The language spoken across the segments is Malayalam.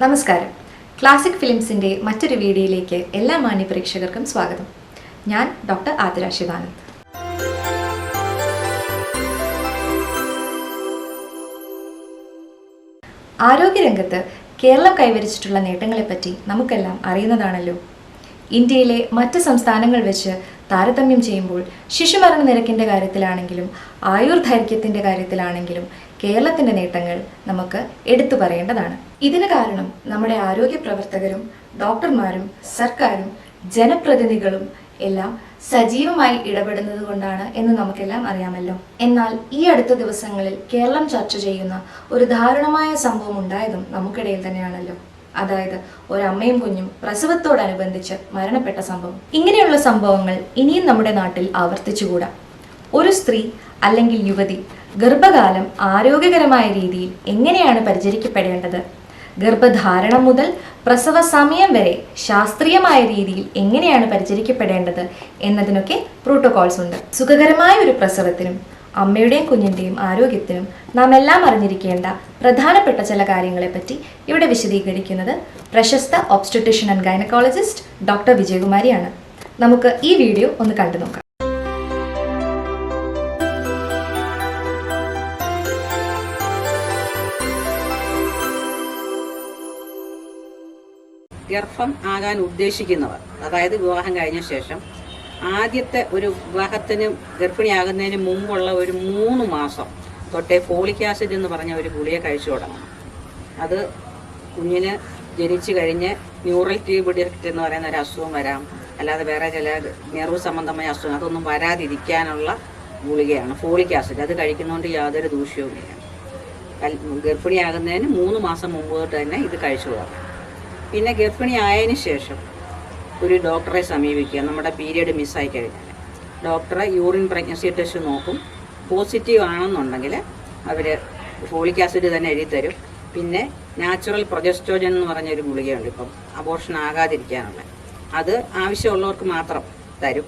നമസ്കാരം. ക്ലാസിക് ഫിലിംസിന്റെ മറ്റൊരു വീഡിയോയിലേക്ക് എല്ലാ മാന്യ പ്രേക്ഷകർക്കും സ്വാഗതം. ഞാൻ ഡോക്ടർ ആതിര ശിവാനന്ദ്. ആരോഗ്യരംഗത്ത് കേരളം കൈവരിച്ചിട്ടുള്ള നേട്ടങ്ങളെപ്പറ്റി നമുക്കെല്ലാം അറിയുന്നതാണല്ലോ. ഇന്ത്യയിലെ മറ്റ് സംസ്ഥാനങ്ങൾ വെച്ച് താരതമ്യം ചെയ്യുമ്പോൾ ശിശുമരണ നിരക്കിന്റെ കാര്യത്തിലാണെങ്കിലും ആയുർദൈർഘ്യത്തിന്റെ കാര്യത്തിലാണെങ്കിലും കേരളത്തിന്റെ നേട്ടങ്ങൾ നമുക്ക് എടുത്തു പറയേണ്ടതാണ്. ഇതിന് കാരണം നമ്മുടെ ആരോഗ്യ പ്രവർത്തകരും ഡോക്ടർമാരും സർക്കാരും ജനപ്രതിനിധികളും എല്ലാം സജീവമായി ഇടപെടുന്നത് കൊണ്ടാണ് എന്ന് നമുക്കെല്ലാം അറിയാമല്ലോ. എന്നാൽ ഈ അടുത്ത ദിവസങ്ങളിൽ കേരളം ചർച്ച ചെയ്യുന്ന ഒരു ദാരുണമായ സംഭവം ഉണ്ടായതും നമുക്കിടയിൽ തന്നെയാണല്ലോ. അതായത് ഒരമ്മയും കുഞ്ഞും പ്രസവത്തോടനുബന്ധിച്ച് മരണപ്പെട്ട സംഭവം. ഇങ്ങനെയുള്ള സംഭവങ്ങൾ ഇനിയും നമ്മുടെ നാട്ടിൽ ആവർത്തിച്ചുകൂടാ. ഒരു സ്ത്രീ അല്ലെങ്കിൽ യുവതി ഗർഭകാലം ആരോഗ്യകരമായ രീതിയിൽ എങ്ങനെയാണ് പരിചരിക്കപ്പെടേണ്ടത്? ഗർഭധാരണം മുതൽ പ്രസവ സമയം വരെ ശാസ്ത്രീയമായ രീതിയിൽ എങ്ങനെയാണ് പരിചരിക്കപ്പെടേണ്ടത് എന്നതിനൊക്കെ പ്രോട്ടോകോൾസ് ഉണ്ട്. സുഖകരമായ ഒരു പ്രസവത്തിനും അമ്മയുടെയും കുഞ്ഞിന്റെയും ആരോഗ്യത്തിനും നാം എല്ലാം അറിഞ്ഞിരിക്കേണ്ട പ്രധാനപ്പെട്ട ചില കാര്യങ്ങളെപ്പറ്റി ഇവിടെ വിശദീകരിക്കുന്നത് പ്രശസ്ത ഒബ്സ്റ്ററ്റിഷ്യൻ ആൻഡ് ഗൈനക്കോളജിസ്റ്റ് ഡോക്ടർ വിജയകുമാരിയാണ്. നമുക്ക് ഈ വീഡിയോ ഒന്ന് കണ്ടു നോക്കാം ഗർഭം ആകാൻ ഉദ്ദേശിക്കുന്നവർ. അതായത് വിവാഹം കഴിഞ്ഞ ശേഷം ആദ്യത്തെ ഒരു വിവാഹത്തിന് ഗർഭിണിയാകുന്നതിന് മുമ്പുള്ള ഒരു മൂന്ന് മാസം തൊട്ടേ ഫോളിക് ആസിഡ് എന്ന് പറഞ്ഞ ഒരു ഗുളിക കഴിച്ചു തുടങ്ങണം. അത് കുഞ്ഞിന് ജനിച്ചു കഴിഞ്ഞ് ന്യൂറൽ ട്യൂബ് ഡിഫക്റ്റ് എന്ന് പറയുന്ന ഒരു അസുഖം വരാം. അല്ലാതെ വേറെ ചില നെർവ് സംബന്ധമായ അസുഖം അതൊന്നും വരാതിരിക്കാനുള്ള ഗുളികയാണ് ഫോളിക് ആസിഡ്. അത് കഴിക്കുന്നതുകൊണ്ട് യാതൊരു ദൂഷ്യവുമില്ല. ഗർഭിണിയാകുന്നതിന് മൂന്ന് മാസം മുമ്പ് തന്നെ ഇത് കഴിച്ചു തുടങ്ങണം. പിന്നെ ഗർഭിണി ആയതിനു ശേഷം ഒരു ഡോക്ടറെ സമീപിക്കുക. നമ്മുടെ പീരിയഡ് മിസ്സായി കഴിഞ്ഞാൽ ഡോക്ടറെ യൂറിൻ പ്രഗ്നൻസി ടെസ്റ്റ് നോക്കും. പോസിറ്റീവ് ആണെന്നുണ്ടെങ്കിൽ അവർ ഫോളിക് ആസിഡ് തന്നെ എഴുതി തരും. പിന്നെ നാച്ചുറൽ പ്രൊജസ്ട്രോജൻ എന്ന് പറഞ്ഞൊരു ഗുളികയുണ്ട് ഇപ്പം. അബോർഷൻ ആകാതിരിക്കാനുള്ള. അത് ആവശ്യമുള്ളവർക്ക് മാത്രം തരും.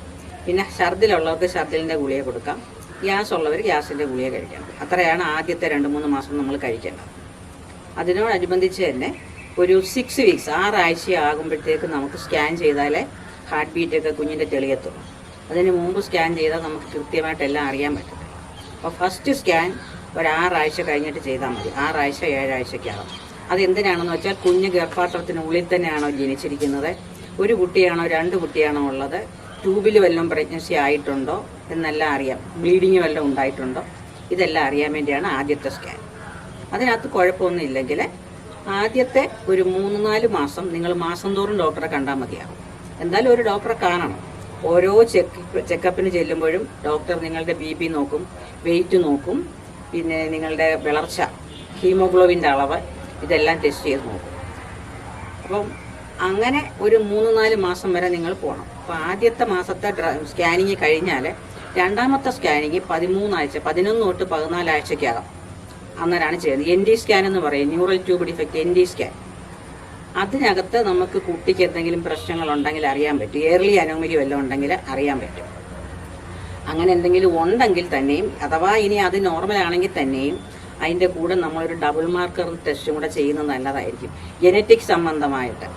പിന്നെ ഛർദിലുള്ളവർക്ക് ഛർദിലിന്റെ ഗുളിക കൊടുക്കാം. ഗ്യാസ് ഉള്ളവർ ഗ്യാസിന്റെ ഗുളിക കഴിക്കണം. അത്രയാണ് ആദ്യത്തെ രണ്ട് മൂന്ന് മാസം നമ്മൾ കഴിക്കേണ്ടത്. അതിനോടനുബന്ധിച്ച് തന്നെ ഒരു സിക്സ് വീക്സ് ആറാഴ്ച ആകുമ്പോഴത്തേക്ക് നമുക്ക് സ്കാൻ ചെയ്താലേ ഹാർട്ട് ബീറ്റൊക്കെ കുഞ്ഞിന്റെ തെളിയത്തുള്ളൂ അതിന് മുമ്പ് സ്കാൻ ചെയ്താൽ നമുക്ക് കൃത്യമായിട്ട് എല്ലാം അറിയാൻ പറ്റും. അപ്പോൾ ഫസ്റ്റ് സ്കാൻ ഒരു ആറാഴ്ച കഴിഞ്ഞിട്ട് ചെയ്താൽ മതി. ആറാഴ്ച ഏഴാഴ്ചയ്ക്കാകും. അതെന്തിനാണെന്ന് വെച്ചാൽ കുഞ്ഞ് ഗർഭാത്രത്തിനുള്ളിൽ തന്നെയാണോ ജനിച്ചിരിക്കുന്നത്? ഒരു കുട്ടിയാണോ രണ്ട് കുട്ടിയാണോ ഉള്ളത്? ട്യൂബിൽ വല്ലതും പ്രഗ്നൻസി ആയിട്ടുണ്ടോ എന്നെല്ലാം അറിയാം. ബ്ലീഡിങ് വല്ലതും ഉണ്ടായിട്ടുണ്ടോ? ഇതെല്ലാം അറിയാൻ വേണ്ടിയാണ് ആദ്യത്തെ സ്കാൻ അതിനകത്ത് കുഴപ്പമൊന്നും ഇല്ലെങ്കിൽ ആദ്യത്തെ ഒരു മൂന്ന് നാല് മാസം നിങ്ങൾ മാസം തോറും ഡോക്ടറെ കണ്ടാൽ മതിയാകും എന്തായാലും ഒരു ഡോക്ടറെ കാണണം. ഓരോ ചെക്ക് ചെക്കപ്പിന് ചെല്ലുമ്പോഴും ഡോക്ടർ നിങ്ങളുടെ ബി പി നോക്കും വെയിറ്റ് നോക്കും പിന്നെ നിങ്ങളുടെ വിളർച്ച ഹീമോഗ്ലോബിന്റെ അളവ് ഇതെല്ലാം ടെസ്റ്റ് ചെയ്ത് നോക്കും. അപ്പം അങ്ങനെ ഒരു മൂന്ന് നാല് മാസം വരെ നിങ്ങൾ പോകണം. അപ്പോൾ ആദ്യത്തെ മാസത്തെ സ്കാനിങ് കഴിഞ്ഞാൽ രണ്ടാമത്തെ സ്കാനിങ് പതിമൂന്നാഴ്ച പതിനൊന്ന് തൊട്ട് പതിനാലാഴ്ചയ്ക്കകം അന്നേരമാണ് ചെയ്യുന്നത്. എൻ ഡി സ്കാൻ എന്ന് പറയും. Neural tube defect N D scan അതിനകത്ത് നമുക്ക് കുട്ടിക്ക് എന്തെങ്കിലും പ്രശ്നങ്ങൾ ഉണ്ടെങ്കിൽ അറിയാൻ പറ്റും. ഏർലി അനോമലി വല്ലതും ഉണ്ടെങ്കിൽ അറിയാൻ പറ്റും. അങ്ങനെ എന്തെങ്കിലും ഉണ്ടെങ്കിൽ തന്നെയും അഥവാ ഇനി അത് നോർമൽ ആണെങ്കിൽ തന്നെയും അതിന്റെ കൂടെ നമ്മളൊരു ഡബിൾ മാർക്കർ ടെസ്റ്റും കൂടെ ചെയ്യുന്നത് നല്ലതായിരിക്കും. ജനറ്റിക് സംബന്ധമായിട്ട്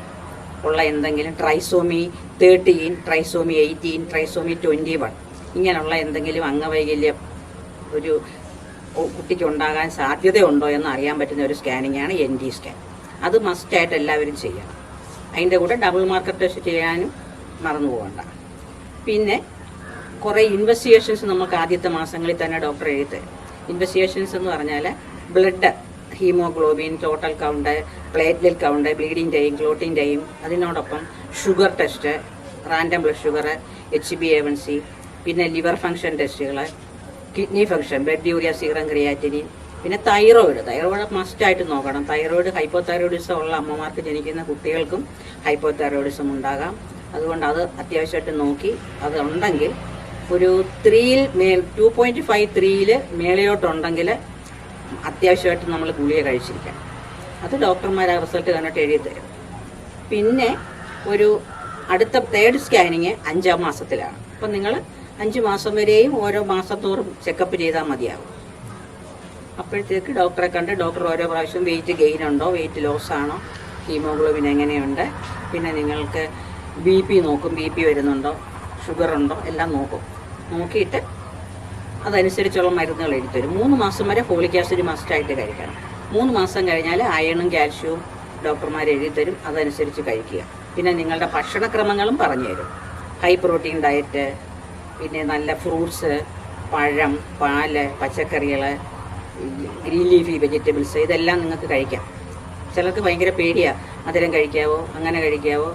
ഉള്ള എന്തെങ്കിലും trisomy thirteen trisomy eighteen trisomy twenty one ഇങ്ങനെയുള്ള എന്തെങ്കിലും അംഗവൈകല്യം ഒരു കുട്ടിക്ക് ഉണ്ടാകാൻ സാധ്യതയുണ്ടോ എന്ന് അറിയാൻ പറ്റുന്ന ഒരു സ്കാനിങ് ആണ് എൻ ഡി സ്കാൻ അത് മസ്റ്റായിട്ട് എല്ലാവരും ചെയ്യണം. അതിന്റെ കൂടെ ഡബിൾ മാർക്കർ ടെസ്റ്റ് ചെയ്യാനും മറന്നു പോകണ്ട. പിന്നെ കുറേ ഇൻവെസ്റ്റിഗേഷൻസ് നമുക്ക് ആദ്യത്തെ മാസങ്ങളിൽ തന്നെ ഡോക്ടർ എഴുതി ഇൻവെസ്റ്റിഗേഷൻസ് എന്ന് പറഞ്ഞാൽ blood haemoglobin total count platelet count ബ്ലീഡിന്റെയും time clotting time അതിനോടൊപ്പം sugar test random blood sugar H B A one C പിന്നെ ലിവർ ഫങ്ഷൻ ടെസ്റ്റുകൾ kidney function blood urea serum creatinine പിന്നെ തൈറോയിഡ് തൈറോയിഡ് മസ്റ്റായിട്ട് നോക്കണം. തൈറോയിഡ് ഹൈപ്പോ തൈറോയിഡിസം ഉള്ള അമ്മമാർക്ക് ജനിക്കുന്ന കുട്ടികൾക്കും ഹൈപ്പോ തൈറോയിഡിസം ഉണ്ടാകാം. അതുകൊണ്ട് അത് അത്യാവശ്യമായിട്ട് നോക്കി. അത് ഉണ്ടെങ്കിൽ ഒരു ത്രീയിൽ മേൽ ടു പോയിന്റ് ഫൈവ് ത്രീയിൽ മേളിലോട്ടുണ്ടെങ്കിൽ അത്യാവശ്യമായിട്ട് നമ്മൾ ഗുളിക കഴിച്ചിരിക്കാം. അത് ഡോക്ടർമാർ ആ റിസൾട്ട് കണ്ടിട്ട് എഴുതി തരും പിന്നെ ഒരു അടുത്ത തേർഡ് സ്കാനിങ് അഞ്ചാം മാസത്തിലാണ്. അപ്പം നിങ്ങൾ അഞ്ച് മാസം വരെയും ഓരോ മാസം തോറും ചെക്കപ്പ് ചെയ്താൽ മതിയാകും അപ്പോഴത്തേക്ക് ഡോക്ടറെ കണ്ട് ഡോക്ടർ ഓരോ പ്രാവശ്യം വെയിറ്റ് ഗെയിൻ ഉണ്ടോ വെയിറ്റ് ലോസ് ആണോ ഹീമോഗ്ലോബിൻ എങ്ങനെയുണ്ട് പിന്നെ നിങ്ങൾക്ക് ബി പി നോക്കും ബി പി വരുന്നുണ്ടോ ഷുഗർ ഉണ്ടോ എല്ലാം നോക്കും. നോക്കിയിട്ട് അതനുസരിച്ചുള്ള മരുന്നുകൾ എഴുതി തരും മൂന്ന് മാസം വരെ ഫോളിക് ആസിഡ് മസ്റ്റായിട്ട് കഴിക്കണം. മൂന്ന് മാസം കഴിഞ്ഞാൽ അയണും കാൽഷ്യവും ഡോക്ടർമാർ എഴുതി തരും അതനുസരിച്ച് കഴിക്കുക. പിന്നെ നിങ്ങളുടെ ഭക്ഷണക്രമങ്ങളും പറഞ്ഞു തരും ഹൈ പ്രോട്ടീൻ ഡയറ്റ് പിന്നെ നല്ല ഫ്രൂട്ട്സ് പഴം പാൽ പച്ചക്കറികൾ ഗ്രീൻ ലീഫി വെജിറ്റബിൾസ് ഇതെല്ലാം നിങ്ങൾക്ക് കഴിക്കാം. ചിലർക്ക് ഭയങ്കര പേടിയാണ് മധുരം കഴിക്കാവോ അങ്ങനെ കഴിക്കാവോ.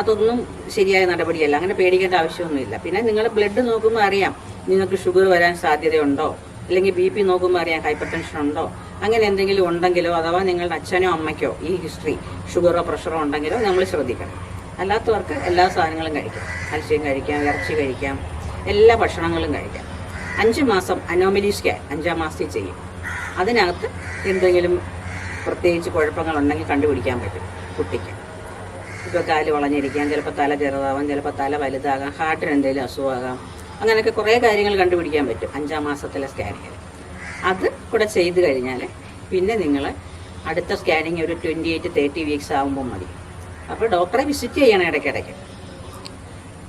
അതൊന്നും ശരിയായ നടപടിയല്ല അങ്ങനെ പേടിക്കേണ്ട ആവശ്യമൊന്നുമില്ല. പിന്നെ നിങ്ങൾ ബ്ലഡ് നോക്കുമ്പോൾ അറിയാം നിങ്ങൾക്ക് ഷുഗർ വരാൻ സാധ്യതയുണ്ടോ? അല്ലെങ്കിൽ ബി പി നോക്കുമ്പോൾ അറിയാം ഹൈപ്പർ ടെൻഷൻ ഉണ്ടോ? അങ്ങനെ എന്തെങ്കിലും ഉണ്ടെങ്കിലോ അഥവാ നിങ്ങളുടെ അച്ഛനോ അമ്മയ്ക്കോ ഈ ഹിസ്റ്ററി ഷുഗറോ പ്രഷറോ ഉണ്ടെങ്കിലോ നമ്മൾ ശ്രദ്ധിക്കണം. അല്ലാത്തവർക്ക് എല്ലാ സാധനങ്ങളും കഴിക്കാം. മത്സ്യം കഴിക്കാം ഇറച്ചി കഴിക്കാം. എല്ലാ ഭക്ഷണങ്ങളും കഴിക്കാം. അഞ്ച് മാസം അനോമലി സ്കാൻ അഞ്ചാം മാസത്തിൽ ചെയ്യും. അതിനകത്ത് എന്തെങ്കിലും പ്രത്യേകിച്ച് കുഴപ്പങ്ങളുണ്ടെങ്കിൽ കണ്ടുപിടിക്കാൻ പറ്റും കുട്ടിക്ക്. ഇപ്പോൾ കാൽ വളഞ്ഞിരിക്കാം ചിലപ്പോൾ തല ചെറുതാവാം ചിലപ്പോൾ തല വലുതാകാം ഹാർട്ടിന് എന്തെങ്കിലും അസുഖമാകാം അങ്ങനെയൊക്കെ കുറേ കാര്യങ്ങൾ കണ്ടുപിടിക്കാൻ പറ്റും അഞ്ചാം മാസത്തിലെ സ്കാനിങ്ങിൽ അത് കൂടെ ചെയ്ത് കഴിഞ്ഞാൽ പിന്നെ നിങ്ങൾ അടുത്ത സ്കാനിങ് ഒരു ട്വന്റി എയ്റ്റ് തേർട്ടി വീക്സ് ആകുമ്പോൾ മതി. അപ്പോൾ ഡോക്ടറെ വിസിറ്റ് ചെയ്യണം ഇടയ്ക്കിടയ്ക്ക്.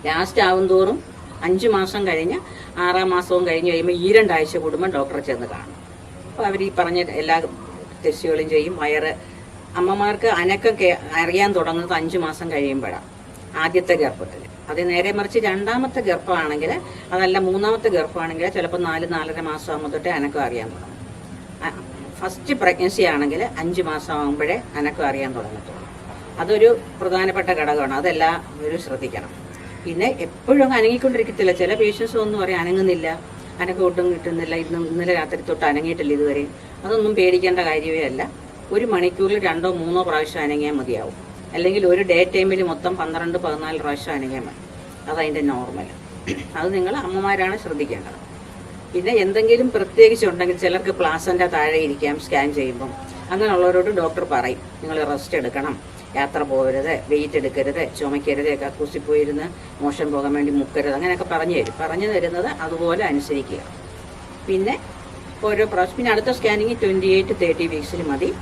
ലാസ്റ്റ് ആവും തോറും അഞ്ച് മാസം കഴിഞ്ഞ് ആറാം മാസവും കഴിഞ്ഞ് കഴിയുമ്പോൾ ഈ രണ്ടാഴ്ച കൂടുമ്പോൾ ഡോക്ടറെ ചെന്ന് കാണും. അപ്പോൾ അവർ ഈ പറഞ്ഞ എല്ലാ ടെസ്റ്റുകളും ചെയ്യും. വയറ് അമ്മമാർക്ക് അനക്കം അറിയാൻ തുടങ്ങുന്നത് അഞ്ച് മാസം കഴിയുമ്പോഴാണ് ആദ്യത്തെ ഗർഭത്തിൽ അത് നേരെ മറിച്ച് രണ്ടാമത്തെ ഗർഭമാണെങ്കിൽ അതല്ല മൂന്നാമത്തെ ഗർഭമാണെങ്കിൽ ചിലപ്പോൾ നാല് നാലര മാസം ആകുമ്പോൾ തൊട്ടേ അനക്കം അറിയാൻ തുടങ്ങും. ഫസ്റ്റ് പ്രഗ്നൻസി ആണെങ്കിൽ അഞ്ച് മാസം ആകുമ്പോഴേ അനക്കം അറിയാൻ തുടങ്ങത്തുള്ളൂ. അതൊരു പ്രധാനപ്പെട്ട ഘടകമാണ്. അതെല്ലാവരും ശ്രദ്ധിക്കണം. പിന്നെ എപ്പോഴും അനങ്ങിക്കൊണ്ടിരിക്കത്തില്ല. ചില പേഷ്യൻസ് ഒന്നും പറയും അനങ്ങുന്നില്ല. അനക്ക ഒട്ടും കിട്ടുന്നില്ല. ഇന്ന് ഇന്നലെ രാത്രി തൊട്ട് അനങ്ങിയിട്ടില്ല ഇതുവരെ. അതൊന്നും പേടിക്കേണ്ട കാര്യമേ അല്ല. ഒരു മണിക്കൂറിൽ രണ്ടോ മൂന്നോ പ്രാവശ്യം അനങ്ങിയാൽ മതിയാവും. അല്ലെങ്കിൽ ഒരു ഡേ ടൈമിൽ മൊത്തം പന്ത്രണ്ട് പതിനാല് പ്രാവശ്യം അനങ്ങിയാൽ മതി. അതതിന്റെ നോർമൽ അത് നിങ്ങൾ അമ്മമാരാണ് ശ്രദ്ധിക്കേണ്ടത്. പിന്നെ എന്തെങ്കിലും പ്രത്യേകിച്ച് ഉണ്ടെങ്കിൽ ചിലർക്ക് പ്ലാസന്റെ താഴെ ഇരിക്കാം സ്കാൻ ചെയ്യുമ്പം. അങ്ങനെയുള്ളവരോട് ഡോക്ടർ പറയും നിങ്ങൾ റെസ്റ്റ് എടുക്കണം. യാത്ര പോകരുത് വെയിറ്റ് എടുക്കരുത് ചുമക്കരുത് ഒക്കെ പോയിരുന്ന് മോശം പോകാൻ വേണ്ടി മുക്കരുത് അങ്ങനെയൊക്കെ പറഞ്ഞു തരും. പറഞ്ഞു തരുന്നത് അതുപോലെ അനുസരിക്കുക. പിന്നെ ഓരോ പ്രാവശ്യം പിന്നെ അടുത്ത സ്കാനിങ് ട്വന്റി എയ്റ്റ് തേർട്ടി വീക്സിൽ മതി.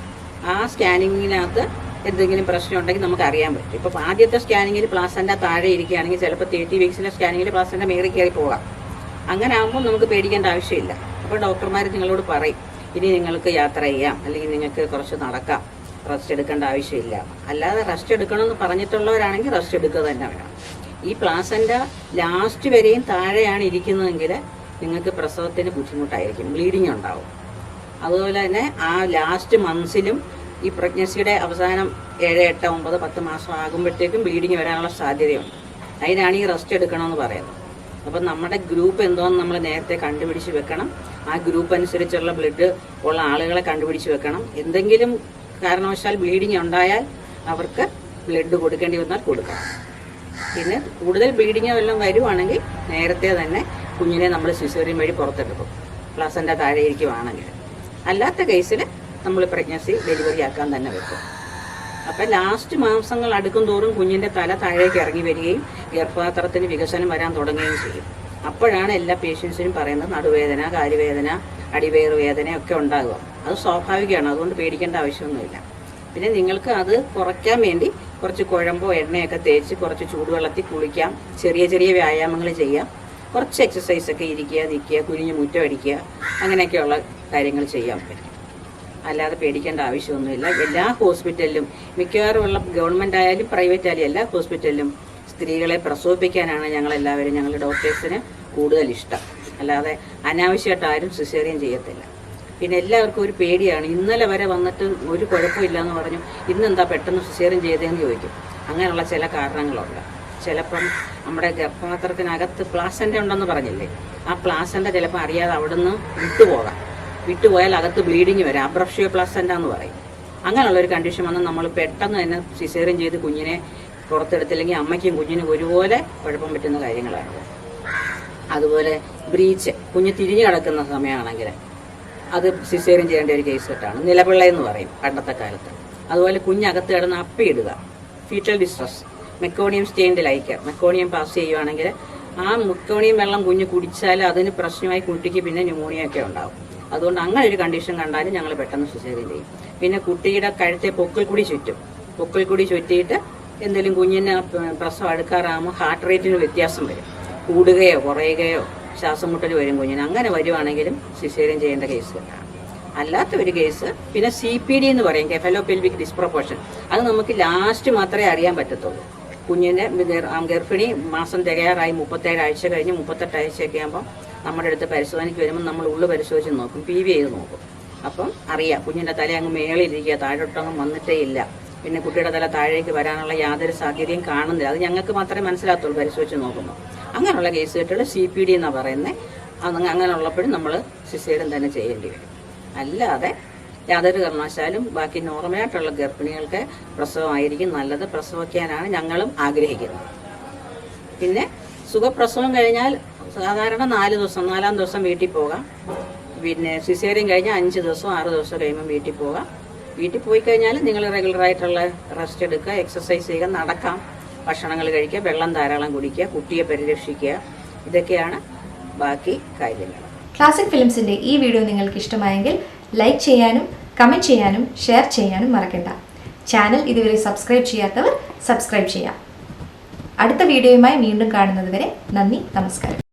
ആ സ്കാനിങ്ങിനകത്ത് എന്തെങ്കിലും പ്രശ്നം ഉണ്ടെങ്കിൽ നമുക്ക് അറിയാൻ പറ്റും. ഇപ്പോൾ ആദ്യത്തെ സ്കാനിങ്ങിൽ പ്ലാസന്റെ താഴെ ഇരിക്കുകയാണെങ്കിൽ ചിലപ്പോൾ തേർട്ടി വീക്സിലെ സ്കാനിങ്ങിൽ പ്ലാസന്റെ മേറി കയറി പോകാം. അങ്ങനെ ആകുമ്പോൾ നമുക്ക് പേടിക്കേണ്ട ആവശ്യമില്ല. അപ്പോൾ ഡോക്ടർമാർ നിങ്ങളോട് പറയും ഇനി നിങ്ങൾക്ക് യാത്ര ചെയ്യാം അല്ലെങ്കിൽ നിങ്ങൾക്ക് കുറച്ച് നടക്കാം. റെസ്റ്റ് എടുക്കേണ്ട ആവശ്യമില്ല. അല്ലാതെ റെസ്റ്റ് എടുക്കണമെന്ന് പറഞ്ഞിട്ടുള്ളവരാണെങ്കിൽ റെസ്റ്റ് എടുക്കുക തന്നെ വേണം. ഈ പ്ലാസന്റ ലാസ്റ്റ് വരെയും താഴെയാണ് ഇരിക്കുന്നതെങ്കിൽ നിങ്ങൾക്ക് പ്രസവത്തിന് ബുദ്ധിമുട്ടായിരിക്കും. ബ്ലീഡിങ് ഉണ്ടാവും. അതുപോലെ തന്നെ ആ ലാസ്റ്റ് മന്ത്സിലും ഈ പ്രഗ്നൻസിയുടെ അവസാനം ഏഴ് എട്ട് ഒമ്പത് പത്ത് മാസം ആകുമ്പോഴത്തേക്കും ബ്ലീഡിങ് വരാനുള്ള സാധ്യതയുണ്ട്. അതിനാണ് ഈ റെസ്റ്റ് എടുക്കണമെന്ന് പറയുന്നത്. അപ്പം നമ്മുടെ ഗ്രൂപ്പ് എന്തോന്ന് നമ്മൾ നേരത്തെ കണ്ടുപിടിച്ച് വെക്കണം. ആ ഗ്രൂപ്പ് അനുസരിച്ചുള്ള ബ്ലഡ് ഉള്ള ആളുകളെ കണ്ടുപിടിച്ച് വെക്കണം. എന്തെങ്കിലും കാരണവശാൽ ബ്ലീഡിങ് ഉണ്ടായാൽ അവർക്ക് ബ്ലഡ് കൊടുക്കേണ്ടി വന്നാൽ കൊടുക്കാം. പിന്നെ കൂടുതൽ ബ്ലീഡിങ് വല്ലതും വരുവാണെങ്കിൽ നേരത്തെ തന്നെ കുഞ്ഞിനെ നമ്മൾ സിസേറിയൻ വഴി പുറത്തെടുക്കും. പ്ലസന്റെ താഴെ ഇരിക്കുവാണെങ്കിൽ അല്ലാത്ത കേസിൽ നമ്മൾ പ്രഗ്നൻസി ഡെലിവറി ആക്കാൻ തന്നെ വെക്കും. അപ്പം ലാസ്റ്റ് മാംസങ്ങൾ അടുക്കും തോറും കുഞ്ഞിന്റെ തല താഴേക്ക് ഇറങ്ങി വരികയും ഗർഭപാത്രത്തിന് വികസനം വരാൻ തുടങ്ങുകയും ചെയ്യും. അപ്പോഴാണ് എല്ലാ പേഷ്യൻസിനും പറയുന്നത് നടുവേദന കാലുവേദന അടിവയറ് വേദന ഒക്കെ ഉണ്ടാകുക അത് സ്വാഭാവികമാണ്. അതുകൊണ്ട് പേടിക്കേണ്ട ആവശ്യമൊന്നുമില്ല. പിന്നെ നിങ്ങൾക്ക് അത് കുറയ്ക്കാൻ വേണ്ടി കുറച്ച് കുഴമ്പോ എണ്ണയൊക്കെ തേച്ച് കുറച്ച് ചൂടുവെള്ളത്തിൽ കുളിക്കാം. ചെറിയ ചെറിയ വ്യായാമങ്ങൾ ചെയ്യാം. കുറച്ച് എക്സസൈസ് ഒക്കെ ഇരിക്കുക നിൽക്കുക കുനിഞ്ഞ് മുറ്റം അടിക്കുക അങ്ങനെയൊക്കെയുള്ള കാര്യങ്ങൾ ചെയ്യാൻ പറ്റും. അല്ലാതെ പേടിക്കേണ്ട ആവശ്യമൊന്നുമില്ല. എല്ലാ ഹോസ്പിറ്റലിലും മിക്കവാറും ഉള്ള ഗവൺമെന്റ് ആയാലും പ്രൈവറ്റ് ആയാലും എല്ലാ ഹോസ്പിറ്റലിലും സ്ത്രീകളെ പ്രസവിപ്പിക്കാനാണ് ഞങ്ങളെല്ലാവരും ഞങ്ങളുടെ ഡോക്ടേഴ്സിന് കൂടുതൽ ഇഷ്ടം. അല്ലാതെ അനാവശ്യമായിട്ട് ആരും സിസേറിയൻ ചെയ്യത്തില്ല. പിന്നെ എല്ലാവർക്കും ഒരു പേടിയാണ്. ഇന്നലെ വരെ വന്നിട്ട് ഒരു കുഴപ്പമില്ല എന്ന് പറഞ്ഞു ഇന്നെന്താ പെട്ടെന്ന് സിസേറിയൻ ചെയ്തതെന്ന് ചോദിക്കും. അങ്ങനെയുള്ള ചില കാരണങ്ങളുണ്ട്. ചിലപ്പം നമ്മുടെ ഗർഭപാത്രത്തിനകത്ത് പ്ലാസന്റ ഉണ്ടെന്ന് പറഞ്ഞില്ലേ? ആ പ്ലാസന്റ ചിലപ്പോൾ അറിയാതെ അവിടുന്ന് വിട്ടുപോകാം. വിട്ടുപോയാൽ അകത്ത് ബ്ലീഡിങ് വരാം. അബ്രഷ്യോ പ്ലാസന്റ എന്ന് പറയും. അങ്ങനെയുള്ള ഒരു കണ്ടീഷൻ വന്ന് നമ്മൾ പെട്ടെന്ന് തന്നെ സിസേറിയൻ ചെയ്ത് കുഞ്ഞിനെ പുറത്തെടുത്തില്ലെങ്കിൽ അമ്മയ്ക്കും കുഞ്ഞിനും ഒരുപോലെ കുഴപ്പം പറ്റുന്ന കാര്യങ്ങളാണ്. അതുപോലെ ബ്രീച്ച്. കുഞ്ഞ് തിരിഞ്ഞു കിടക്കുന്ന സമയമാണെങ്കിൽ അത് സിസേറിയൻ ചെയ്യേണ്ട ഒരു കേസ് കെട്ടാണ് നിലപിള്ള എന്ന് പറയും പണ്ടത്തെ കാലത്ത്. അതുപോലെ കുഞ്ഞകത്ത് കിടന്ന് അപ്പിയിടുക. Fetal distress meconium stained liquor meconium pass ചെയ്യുവാണെങ്കിൽ ആ മെക്കോണിയം വെള്ളം കുഞ്ഞ് കുടിച്ചാൽ അതിന് പ്രശ്നമായി കുട്ടിക്ക് പിന്നെ ന്യൂമോണിയ ഒക്കെ ഉണ്ടാവും. അതുകൊണ്ട് അങ്ങനെ ഒരു കണ്ടീഷൻ കണ്ടാലും ഞങ്ങൾ പെട്ടെന്ന് സിസേറിയൻ ചെയ്യും. പിന്നെ കുട്ടിയുടെ കഴുത്തെ പൊക്കിൽ കൂടി ചുറ്റും. പൊക്കിൽ കൂടി ചുറ്റിയിട്ട് എന്തെങ്കിലും കുഞ്ഞിന് പ്രസവം അടുക്കാറാകുമ്പോൾ ഹാർട്ട് റേറ്റിന് വ്യത്യാസം വരും. കൂടുകയോ കുറയുകയോ ശ്വാസം മുട്ടൽ വരും കുഞ്ഞിന്. അങ്ങനെ വരുവാണെങ്കിലും സിസേറിയൻ ചെയ്യേണ്ട കേസുകളാണ് അല്ലാത്ത ഒരു കേസ് പിന്നെ സി പി ഡി എന്ന് പറയും കെഫലോ പെൽവിക് ഡിസ്പ്രപ്പോർഷൻ അത് നമുക്ക് ലാസ്റ്റ് മാത്രമേ അറിയാൻ പറ്റത്തുള്ളൂ. കുഞ്ഞിന്റെ ഗർഭിണി മാസം തികയാറായി മുപ്പത്തേഴ് ആഴ്ച കഴിഞ്ഞ് മുപ്പത്തെട്ട് ആഴ്ചയൊക്കെ ആകുമ്പോൾ നമ്മുടെ അടുത്ത് പരിശോധനയ്ക്ക് വരുമ്പോൾ നമ്മൾ ഉള്ളു പരിശോധിച്ച് നോക്കും പി വി ചെയ്ത് നോക്കും. അപ്പം അറിയാം കുഞ്ഞിന്റെ തല അങ്ങ് മേളിലിരിക്കുക താഴോട്ടൊന്നും വന്നിട്ടേ ഇല്ല. പിന്നെ കുട്ടിയുടെ തല താഴേക്ക് വരാനുള്ള യാതൊരു സാധ്യതയും കാണുന്നില്ല. അത് ഞങ്ങൾക്ക് മാത്രമേ മനസ്സിലാകത്തുള്ളൂ പരിശോധിച്ച് നോക്കുമ്പോൾ അങ്ങനെയുള്ള കേസുകെട്ടുകൾ സി പി ഡി എന്നാണ് പറയുന്നത് അങ്ങനെയുള്ളപ്പോഴും നമ്മൾ സിസേറിയൻ തന്നെ ചെയ്യേണ്ടി വരും. അല്ലാതെ യാതൊരു കാരണവശാലും ബാക്കി നോർമലായിട്ടുള്ള ഗർഭിണികൾക്ക് പ്രസവമായിരിക്കും നല്ലത്. പ്രസവിക്കാനാണ് ഞങ്ങളും ആഗ്രഹിക്കുന്നത്. പിന്നെ സുഖപ്രസവം കഴിഞ്ഞാൽ സാധാരണ നാല് ദിവസം നാലാം ദിവസം വീട്ടിൽ പോകാം. പിന്നെ സിസേറിയൻ കഴിഞ്ഞാൽ അഞ്ച് ദിവസം ആറ് ദിവസം കഴിയുമ്പോൾ വീട്ടിൽ പോകാം. വീട്ടിൽ പോയി കഴിഞ്ഞാൽ നിങ്ങൾ റെഗുലറായിട്ടുള്ള റെസ്റ്റ് എടുക്കുക എക്സസൈസ് ചെയ്യുക നടക്കാം. ഭക്ഷണങ്ങൾ കഴിക്കുക വെള്ളം ധാരാളം കുടിക്കുക കുട്ടിയെ പരിരക്ഷിക്കുക ഇതൊക്കെയാണ് ബാക്കി കാര്യങ്ങൾ. ക്ലാസിക് ഫിലിംസിന്റെ ഈ വീഡിയോ നിങ്ങൾക്ക് ഇഷ്ടമായെങ്കിൽ ലൈക്ക് ചെയ്യാനും കമന്റ് ചെയ്യാനും ഷെയർ ചെയ്യാനും മറക്കണ്ട. ചാനൽ ഇതുവരെ സബ്സ്ക്രൈബ് ചെയ്യാത്തവർ സബ്സ്ക്രൈബ് ചെയ്യാം. അടുത്ത വീഡിയോയുമായി വീണ്ടും കാണുന്നതുവരെ നന്ദി നമസ്കാരം.